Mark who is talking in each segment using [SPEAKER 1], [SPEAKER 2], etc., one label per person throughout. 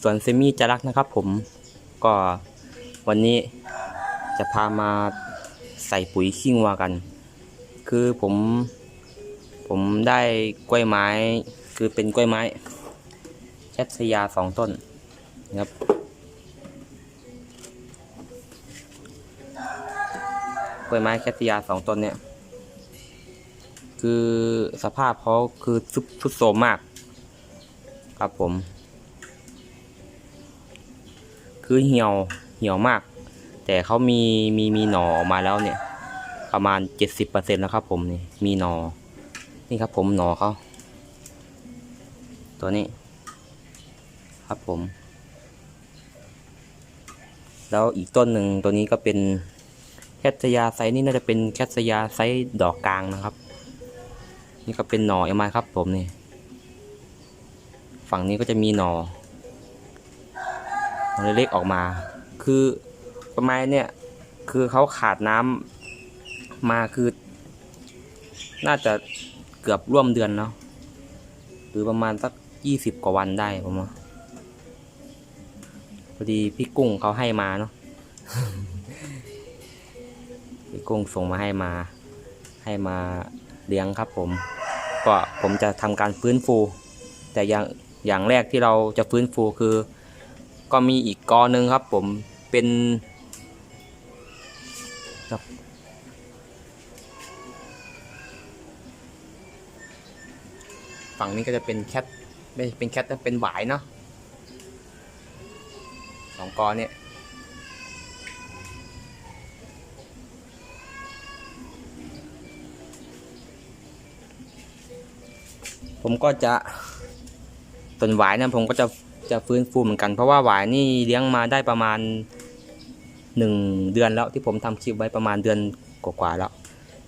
[SPEAKER 1] สวนเซมิจรักนะครับผมก็วันนี้จะพามาใส่ปุ๋ยขี้งัวกัน คือผมผมได้กล้วยไม้ คือเป็นกล้วยไม้แคทสยาสองต้นนะครับ กล้วยไม้แคทสยาสองต้นเนี่ย คือสภาพเขาคือสุดสุดโทรมมาก ครับผม คือเหี่ยวเหี่ยวมาก แต่เขามีมีมีหน่อออกมาแล้วเนี่ย ประมาณเจ็ดสิบเปอร์เซ็นแล้วครับ ผมนี่มีหนอนี่ครับ ผมหนอเขาตัวนี้ ครับผม แล้วอีกต้นหนึ่งตัวนี้ก็เป็นแคทยาไซส์นี่น่าจะเป็นแคทยาไซส์ดอกกลางนะครับ นี่ก็เป็นหน่อเอมาครับ ผมนี่ฝั่งนี้ก็จะมีหน่อ หน่อเล็กๆออกมา คือต้นไม้เนี่ยคือเขาขาดน้ำมาคือ น่าจะเกือบร่วมเดือนเนาะหรือประมาณสักยี่สิบกว่าวันได้ผมว่าพอดีพี่กุ้งเขาให้มาเนาะพี่กุ้งส่งมาให้มา ให้มาเลี้ยงครับผม ก็ผมจะทำการฟื้นฟู แต่อย่างอย่างแรกที่เราจะฟื้นฟูคือ ก็มีอีกกอหนึ่งครับผมเป็นครับฝั่งนี้ก็จะเป็นแคทไม่เป็นแคทแต่เป็นหวายเนาะสองกอเนี่ยผมก็จะต้นหวายนะผมก็จะ จะฟื้นฟูเหมือนกัน เพราะว่าหวายนี่เลี้ยงมาได้ประมาณหนึ่งเดือนแล้วที่ผมทำคลิปไว้ประมาณเดือนกว่าๆแล้ว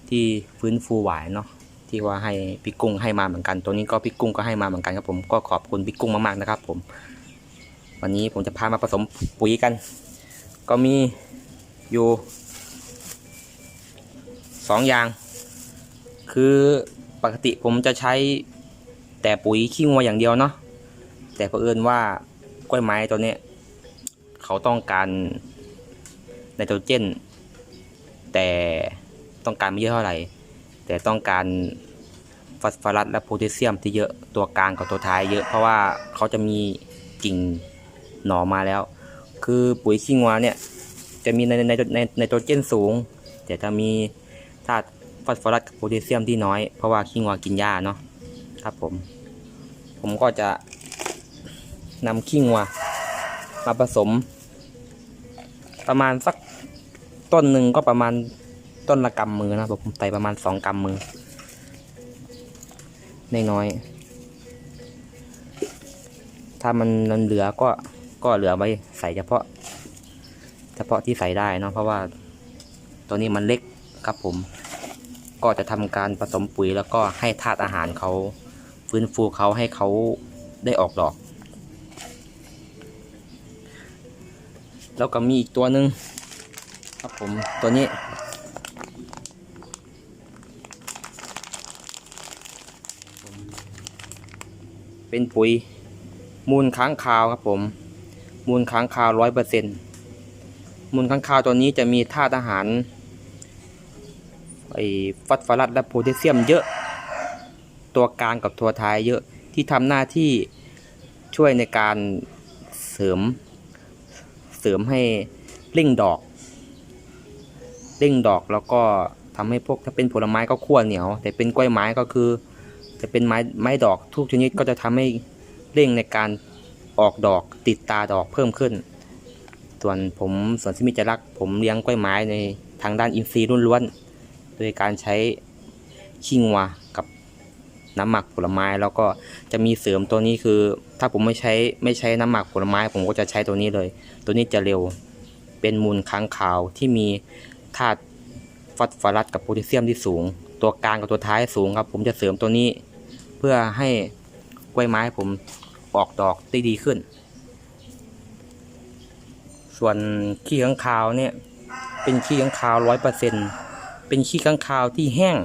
[SPEAKER 1] ที่ฟื้นฟูหวายเนาะที่ว่าให้พี่กุ้งให้มาเหมือนกัน ตัวนี้ก็พี่กุ้งก็ให้มาเหมือนกันครับผมก็ขอบคุณพี่กุ้งมากๆนะครับ ผม วันนี้ผมจะพามาผสมปุ๋ยกัน ก็มีอยู่สองอย่าง คือปกติผมจะใช้แต่ปุ๋ยขี้งัวอย่างเดียวเนาะ แต่เผอิญว่ากล้วยไม้ตัวนี้เขาต้องการไนโตรเจน แต่ต้องการไม่เยอะเท่าไหร่ แต่ต้องการฟอสฟอรัสและโพแทสเซียมที่เยอะตัวกลางกับตัวท้ายเยอะเพราะว่าเขาจะมีกิ่งหน่อมาแล้ว คือปุ๋ยขี้งัวเนี่ยจะมีในในในไนโตรเจนสูง แต่จะมีธาตุฟอสฟอรัสกับโพแทสเซียมที่น้อยเพราะว่าขี้งัวกินหญ้าเนาะครับผม ผมก็จะ นำขี้งัวมาผสม ประมาณสักต้นหนึ่งก็ประมาณต้นละกำมือนะผมใส่ประมาณสองกำมือน้อยถ้ามันเหลือก็ก็เหลือไว้ใส่เฉพาะ เฉพาะที่ใส่ได้นะเพราะว่าตัวนี้มันเล็กครับผม ก็จะทำการผสมปุ๋ยแล้วก็ให้ธาตุอาหารเขาฟื้นฟูเขาให้เขาได้ออกดอก แล้วก็มีอีกตัวหนึ่งครับผมตัวนี้ เป็นปุ๋ยมูลค้างคาวครับผม มูลค้างคาวร้อยเปอร์เซ็นมูลค้างคาวตัวนี้จะมีธาตุอาหารไอ้ฟอสฟอรัสและโพแทสเซียมเยอะ ตัวกลางกับตัวท้ายเยอะที่ทำหน้าที่ช่วยในการเสริม เสริมให้เร่งดอก เร่งดอกแล้วก็ทำให้พวกถ้าเป็นผลไม้ก็ขั้วเหนียว แต่เป็นกล้วยไม้ก็คือ จะเป็นไม้ไม้ดอกทุกชนิดก็จะทำให้เร่งในการออกดอกติดตาดอกเพิ่มขึ้น ส่วนผมส่วนสิมิจรักษ์ผมเลี้ยงกล้วยไม้ในทางด้านอินทรีย์ล้วนๆโดยการใช้ขี้งวกับ น้ำหมักผลไม้แล้วก็จะมีเสริมตัวนี้คือ ถ้าผมไม่ใช้ไม่ใช้น้ำหมักผลไม้ ผมก็จะใช้ตัวนี้เลย ตัวนี้จะเร็วเป็นมูลค้างคาวที่มีธาตุฟอสฟอรัสกับโพแทสเซียมที่สูง ตัวกลางกับตัวท้ายสูงครับ ผมจะเสริมตัวนี้ เพื่อให้กล้วยไม้ผมออกดอกได้ดีขึ้น ส่วนขี้ข้างคาวเนี่ยเป็นขี้ข้างคาวร้อยเปอร์เซ็นเป็นขี้ข้างคาวที่แห้ง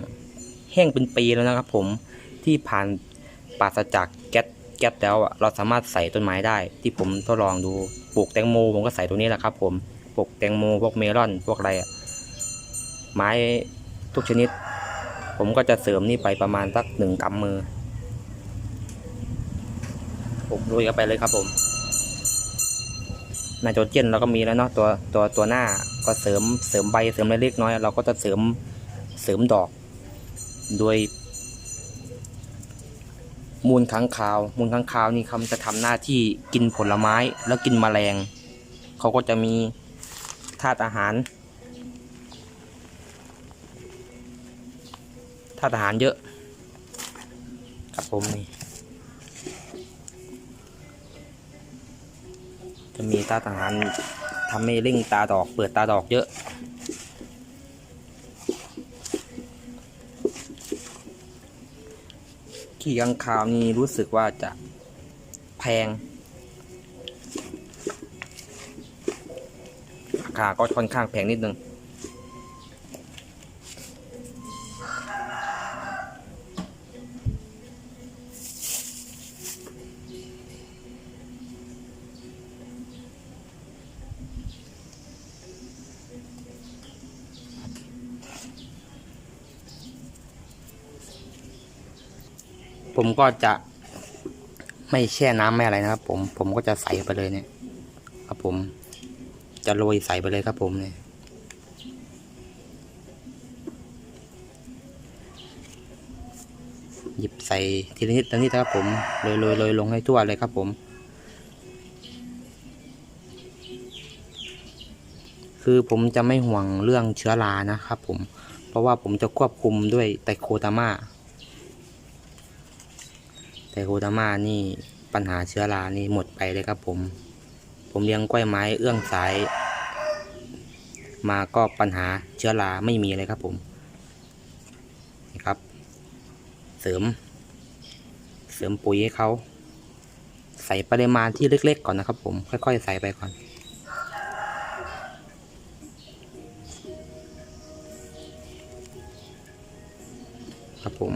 [SPEAKER 1] แห้งเป็นปีแล้วนะครับผม ที่ผ่านปราศจากแก๊สแก๊ปแล้วอะเราสามารถใส่ต้นไม้ได้ ที่ผมทดลองดูปลูกแตงโมผมก็ใส่ตัวนี้แหละครับ ผมปลูกแตงโมพวกเมลอนพวกอะไรอะไม้ทุกชนิด ผมก็จะเสริมนี่ไปประมาณสักหนึ่งกำมือปลูกลุยเข้าไปเลยครับผมไนโตรเจนเราก็มีแล้วเนาะตัวตัวตัวหน้าก็เสริมเสริมใบเสริมเล็กน้อย เราก็จะเสริมเสริมดอก โดย มูลค้างคาว มูลค้างคาวนี่เขาจะทำหน้าที่กินผลไม้แล้วกินแมลง เขาก็จะมีธาตุอาหารธาตุอาหารเยอะครับผมนี่จะมีธาตุอาหารทำให้เร่งตาดอก เปิดตาดอกเยอะ ขี้กังคาวนี้รู้สึกว่าจะแพง ราคาก็ค่อนข้างแพงนิดนึง ผมก็จะไม่แช่น้ำไม่อะไรนะครับ ผมผมก็จะใส่ไปเลยเนี่ย ครับผม จะโรยใส่ไปเลยครับผมเนี่ยหยิบใส่ทีละนิดทีละนิดนะครับผมโรยโรยโรยลงให้ทั่วเลยครับผม คือผมจะไม่ห่วงเรื่องเชื้อรานะครับผม เพราะว่าผมจะควบคุมด้วยไตโคตามา โคตามานี่ปัญหาเชื้อรานี่หมดไปเลยครับผม ผมเลี้ยงกล้วยไม้เอื้องสาย มาก็ปัญหาเชื้อราไม่มีเลยครับผมนี่ครับ เสริม เสริมปุ๋ยให้เขาใส่ปริมาณที่เล็ก ๆ ก่อนนะครับผมค่อย ๆ ใส่ไปก่อนครับผม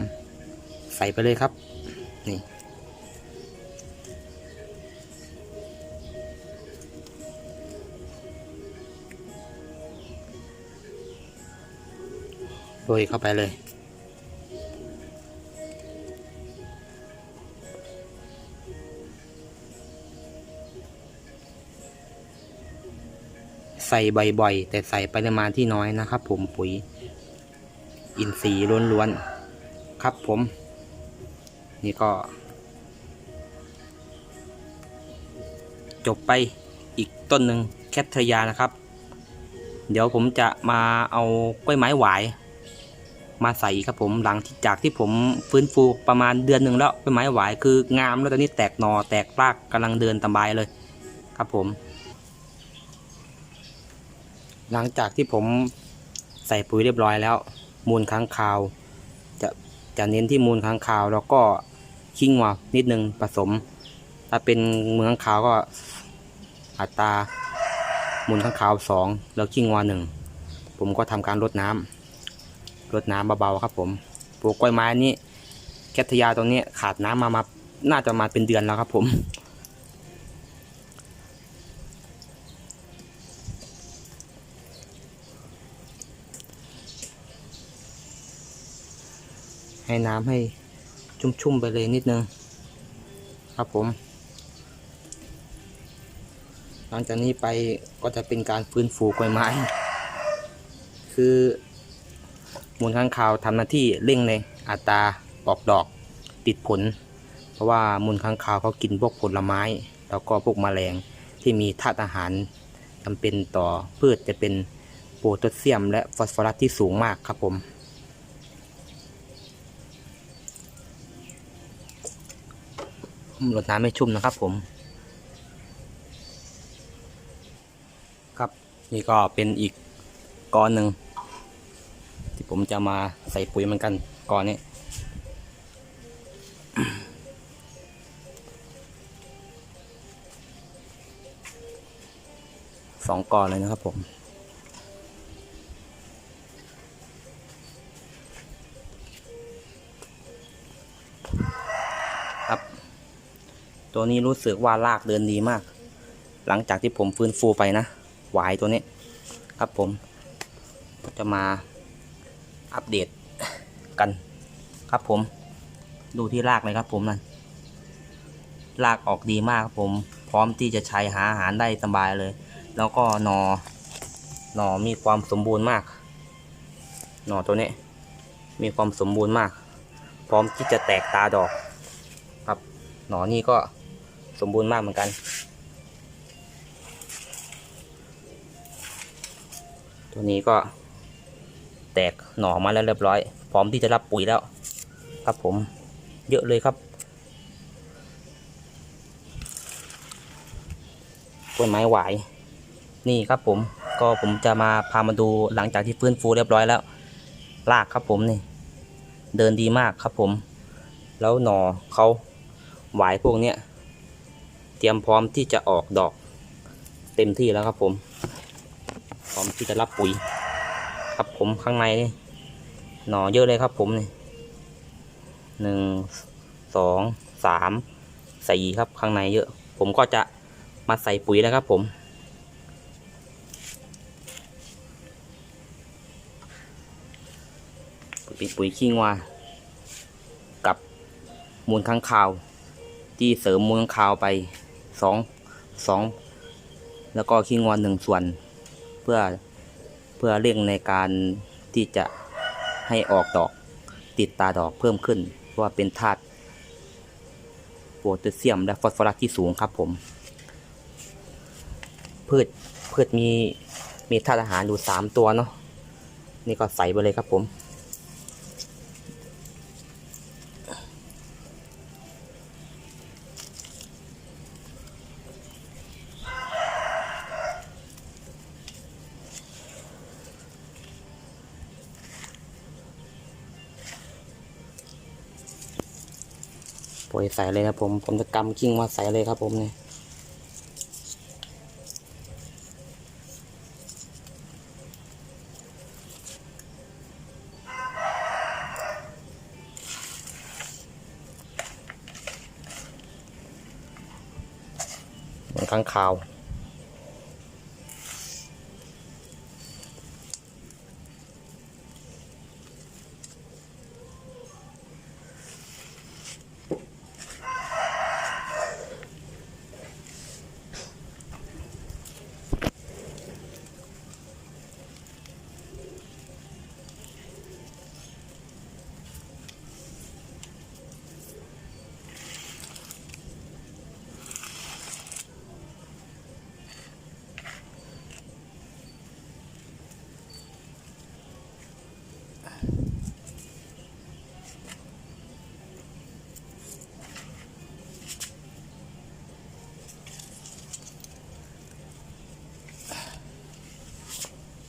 [SPEAKER 1] ใส่ไปเลยครับ นี่โรยเข้าไปเลย ใส่บ่อยๆ แต่ใส่ปริมาณที่น้อยนะครับผมปุ๋ย อินทรีย์ล้วนๆ ครับผม นี่ก็ จบไปอีกต้นหนึ่งแคทริยานะครับ เดี๋ยวผมจะมาเอากล้วยไม้หวาย มาใส่ครับผมหลังจากที่ผมฟื้นฟูประมาณเดือนหนึ่งแล้วกล้วยไม้หวายคืองามแล้วตอนนี้แตกหนอแตกรากกำลังเดินตามบายเลยครับผม หลังจากที่ผมใส่ปุ๋ยเรียบร้อยแล้ว มูลค้างคาว จะจะเน้นที่มูลค้างคาวแล้วก็ ขี้งัวนิดนึงผสม ถ้าเป็นเมูลค้างคาวก็อัตรามูลค้างคาวสองแล้วขี้งัวหนึ่งผมก็ทำการรดน้ำรดน้ำเบาๆครับ ผมปลูกกล้วยไม้นี้แคทยาตรงนี้ขาดน้ำมามาน่าจะมาเป็นเดือนแล้วครับ ผมให้น้ำให้ ชุ่มๆไปเลยนิดนึง ครับผม หลังจากนี้ไปก็จะเป็นการฟื้นฟูกล้วยไม้ คือมูลข้างคาวทำหน้าที่เร่งในอัตราออกดอกติดผล เพราะว่ามูลข้างคาวเขากินพวกผลไม้ แล้วก็พวกแมลงที่มีธาตุอาหารจำเป็นต่อพืชจะเป็นโพแทสเซียมและฟอสฟอรัสที่สูงมากครับผม รดน้ำไม่ชุ่มนะครับผม ครับนี่ก็เป็นอีกก้อนหนึ่งที่ผมจะมาใส่ปุ๋ยเหมือนกันก้อนนี้สองก้อนเลยนะครับผม ตัวนี้รู้สึกว่าลากเดินดีมาก หลังจากที่ผมฟื้นฟูไปนะหวายตัวนี้ครับผม จะมาอัปเดตกันครับผม ดูที่รากเลยครับผมนั่นรากออกดีมากครับผม พร้อมที่จะใช้หาอาหารได้สบายเลย แล้วก็หนอหนอมีความสมบูรณ์มาก หนอตัวนี้ มีความสมบูรณ์มาก พร้อมที่จะแตกตาดอก ครับ หนอนี่ก็ สมบูรณ์มากเหมือนกัน ตัวนี้ก็แตกหน่อมาแล้วเรียบร้อย พร้อมที่จะรับปุ๋ยแล้ว ครับผมเยอะเลยครับกล้วยไม้หวาย นี่ครับผมก็ผมจะมาพามาดูหลังจากที่ฟื้นฟูเรียบร้อยแล้วรากครับผมนี่ เดินดีมากครับผม แล้วหน่อเขาหวายพวกเนี้ย ตรียมพร้อมที่จะออกดอกเต็มที่แล้วครับผม พร้อมที่จะรับปุ๋ย ครับผมข้างในนี่หน่อเยอะเลยครับผมนี่หนึ่งสองสามสี่ครับข้างในเยอะ ผมก็จะมาใส่ปุ๋ยแล้วครับผม ปุ๋ยปุ๋ยขี้งวากับมูลค้างคาว ที่เสริมมูลค้างคาวไป สองสองแล้วก็ขี้งวหนึ่งส่วน เพื่อเพื่อเร่งในการที่จะให้ออกดอกติดตาดอกเพิ่มขึ้น เพราะว่าเป็นธาตุโพแทสเซียมและฟอสฟอรัสที่สูงครับผม พืชพืชมีมีธาตุอาหารอยู่สามตัวเนาะนี่ก็ใส่ไปเลยครับผม ยใส่เลยครับผม ผมจะกำกิ้งมาใส่เลยครับผมเนี่ยข้างคาว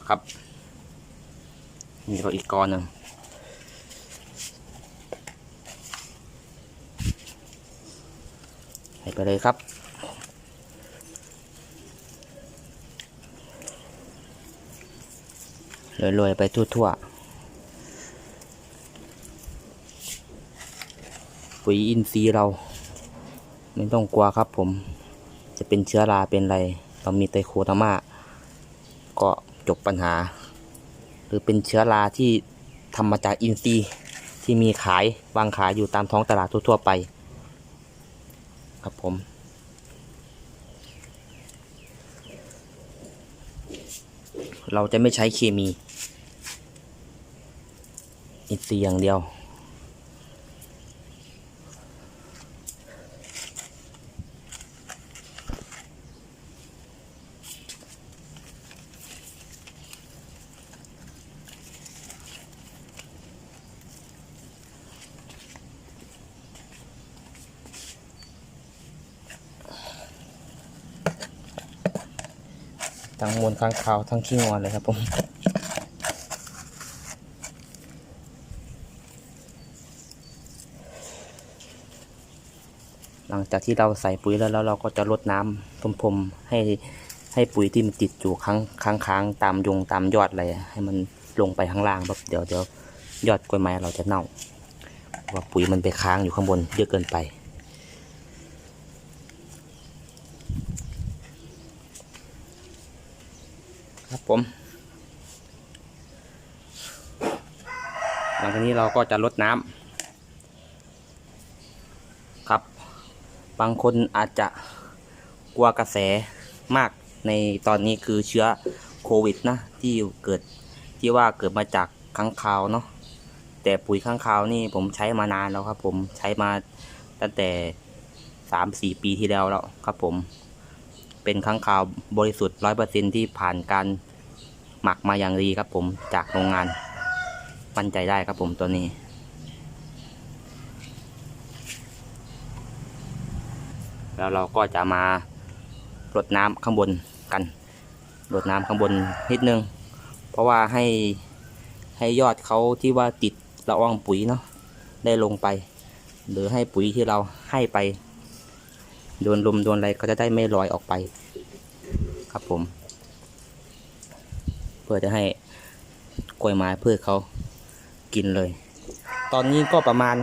[SPEAKER 1] ครับ นี่ก็อีกก้อนหนึ่งไปเลยครับโรยๆ ไปทั่วๆ ปุ๋ยอินทรีย์เรา ไม่ต้องกลัวครับผม จะเป็นเชื้อราเป็นอะไร เรามีไตโคตามา ก็จบปัญหา รือเป็นเชื้อราที่ทำมาจากอินทรีย์ที่มีขายวางขายอยู่ตามท้องตลาดทั่วๆไป ครับผม เราจะไม่ใช้เคมี อินทรีย์อย่างเดียว ทั้งมูลค้งคาวทั้งขี้งอนเลยครับผมหลังจากที่เราใส่ปุ๋ยแล้วแล้วเราก็จะลดน้ำพรมๆให้ให้ปุ๋ยที่มันติดอยู่ค้างค้างค้างตามยงตามยอดอะไรให้มันลงไปข้างล่างแบบเดี๋ยวเดี๋ยวยอดกล้วยไม้เราจะเน่าเพราะว่าปุ๋ยมันไปค้างอยู่ข้างบนเยอะเกินไป ครับผม หลังจากนี้เราก็จะลดน้ำครับ บางคนอาจจะกลัวกระแสมากในตอนนี้คือเชื้อโควิดนะที่เกิดที่ว่าเกิดมาจากค้างคาวเนาะแต่ปุ๋ยค้างคาวนี่ผมใช้มานานแล้วครับ ผมใช้มาตั้งแต่สามสี่ปีที่แล้วแล้วครับผม เป็นค้างคาวบริสุทธิ์ร้อยเปอร์เซ็นที่ผ่านการหมักมาอย่างดีครับผมจากโรงงานมั่นใจได้ครับผมตัวนี้ แล้วเราก็จะมารดน้ำข้างบนกันรดน้ำข้างบนนิดนึง เพราะว่าให้ให้ยอดเขาที่ว่าติดละอองปุ๋ยเนาะได้ลงไป หรือให้ปุ๋ยที่เราให้ไป โดนลมโดนอะไรก็จะได้ไม่ลอยออกไปครับผม เพื่อจะให้กล้วยไม้พืชเขากินเลย ตอนนี้ก็ประมาณ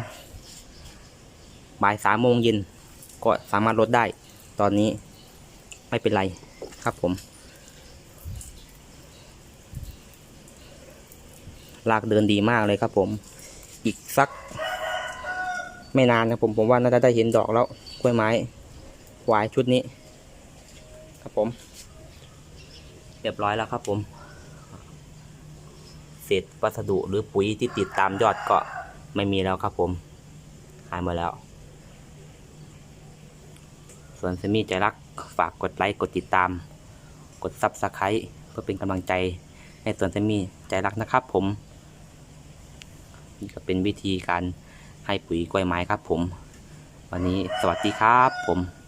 [SPEAKER 1] บ่ายสามโมงเย็นก็สามารถลดได้ ตอนนี้ไม่เป็นไรครับผม ลากเดินดีมากเลยครับผม อีกสัก ไม่นานนะผมผมว่าน่าจะได้เห็นดอกแล้วกล้วยไม้ วายชุดนี้ ครับผม เรียบร้อยแล้วครับผม เศษวัสดุหรือปุ๋ยที่ติดตามยอดก็ไม่มีแล้วครับผมหายหมดแล้ว ส่วนเซมี่ใจรักฝากกดไลค์กดติดตาม กดซับสไครต์เพื่อเป็นกำลังใจให้ส่วนเซมี่ใจรักนะครับผมนี่ก็เป็นวิธีการให้ปุ๋ยกล้วยไม้ครับผม วันนี้สวัสดีครับผม